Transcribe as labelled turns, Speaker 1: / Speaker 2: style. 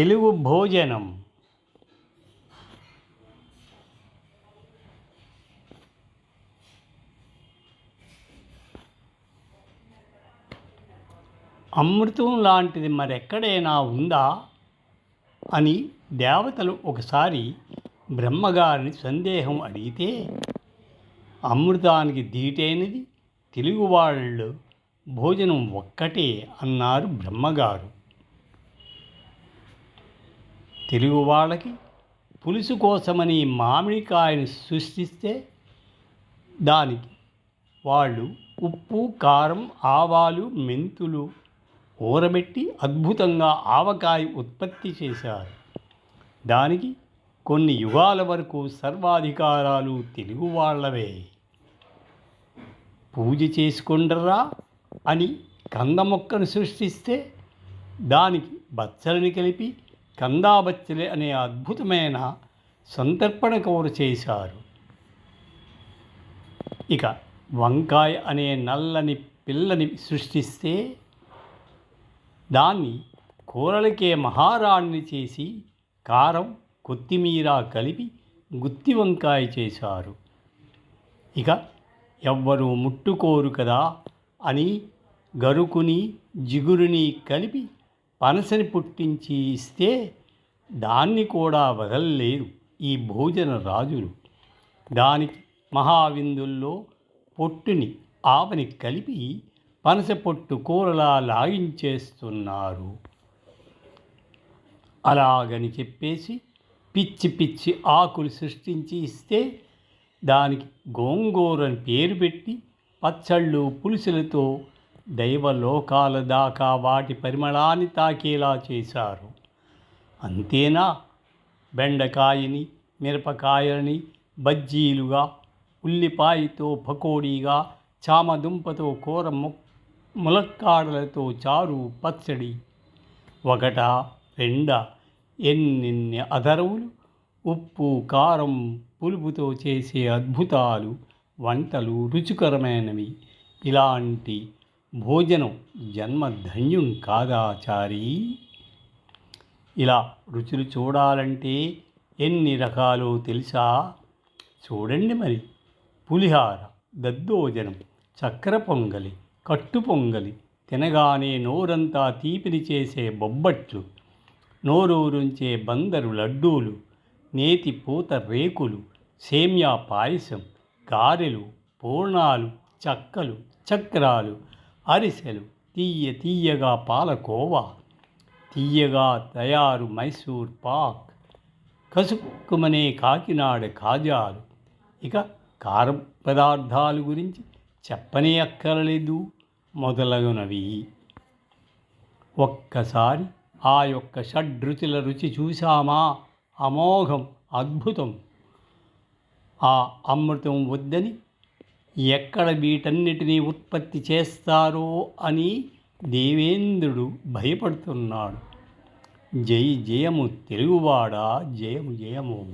Speaker 1: తెలుగు భోజనం. అమృతం లాంటిది మరెక్కడైనా ఉందా? అని దేవతలు ఒకసారి బ్రహ్మగారిని సందేహం అడిగితే అమృతానికి ధీటైనది తెలుగు వాళ్ళు భోజనం ఒక్కటే అన్నారు బ్రహ్మగారు. తెలుగు వాళ్ళకి పులుసు కోసమని మామిడికాయను సృష్టిస్తే దానికి వాళ్ళు ఉప్పు కారం ఆవాలు మెంతులు ఊరబెట్టి అద్భుతంగా ఆవకాయ ఉత్పత్తి చేశారు. దానికి కొన్ని యుగాల వరకు సర్వాధికారాలు తెలుగు వాళ్ళవే. పూజ చేసుకుండరా అని కంద మొక్కను సృష్టిస్తే దానికి బచ్చలని కలిపి కందాబచ్చలి అనే అద్భుతమైన సంతర్పణ కవరు చేశారు. ఇక వంకాయ అనే నల్లని పిల్లని సృష్టిస్తే దాన్ని కూరలకే మహారాణిని చేసి కారం కొత్తిమీర కలిపి గుత్తి వంకాయ చేశారు. ఇక ఎవ్వరూ ముట్టుకోరు కదా అని గరుకుని జిగురుని కలిపి పనసని పుట్టించి ఇస్తే దాన్ని కూడా వదలలేదు ఈ భోజన రాజులు. దానికి మహావిందుల్లో పొట్టుని ఆవని కలిపి పనస పొట్టు కూరలా లాగించేస్తున్నారు. అలాగని చెప్పేసి పిచ్చి పిచ్చి ఆకులు సృష్టించి ఇస్తే దానికి గోంగూరని పేరు పెట్టి పచ్చళ్ళు పులుసులతో దైవలోకాల దాకా వాటి పరిమళాన్ని తాకేలా చేశారు. అంతేనా? బెండకాయని మిరపకాయలని బజ్జీలుగా ఉల్లిపాయతో పకోడీగా చామదుంపతో కూర ములక్కాడలతో చారు పచ్చడి. ఒకట రెండ ఎన్నెన్ని అదరవులు ఉప్పు కారం పులుపుతో చేసే అద్భుతాలు వంటలు రుచికరమైనవి. ఇలాంటి భోజనం జన్మధన్యం కాదాచారి. ఇలా రుచులు చూడాలంటే ఎన్ని రకాలు తెలుసా? చూడండి మరి. పులిహార దద్దోజనం చక్కెర పొంగలి కట్టు పొంగలి తినగానే నోరంతా తీపిని చేసే బొబ్బట్లు నోరూరుంచే బందరు లడ్డూలు నేతి పూత రేకులు సేమ్యా పాయసం గారెలు పూర్ణాలు చక్కలు చక్రాలు అరిసెలు. తీయ తీయగా పాలకోవా. తీయగా తయారు మైసూర్ పాక్. కసుక్కుమనే కాకినాడ కాజాలు. ఇక కారం పదార్థాలు గురించి చెప్పనే అక్కరలేదు. మొదలగునవి. ఒక్కసారి ఆ యొక్క షడ్రుచుల రుచి చూశామా? అమోఘం అద్భుతం. ఆ అమృతం వద్దని ఎక్కడ వీటన్నిటినీ ఉత్పత్తి చేస్తారో అని దేవేంద్రుడు భయపడుతున్నాడు. జై జయము తెలుగువాడా? జయము జయము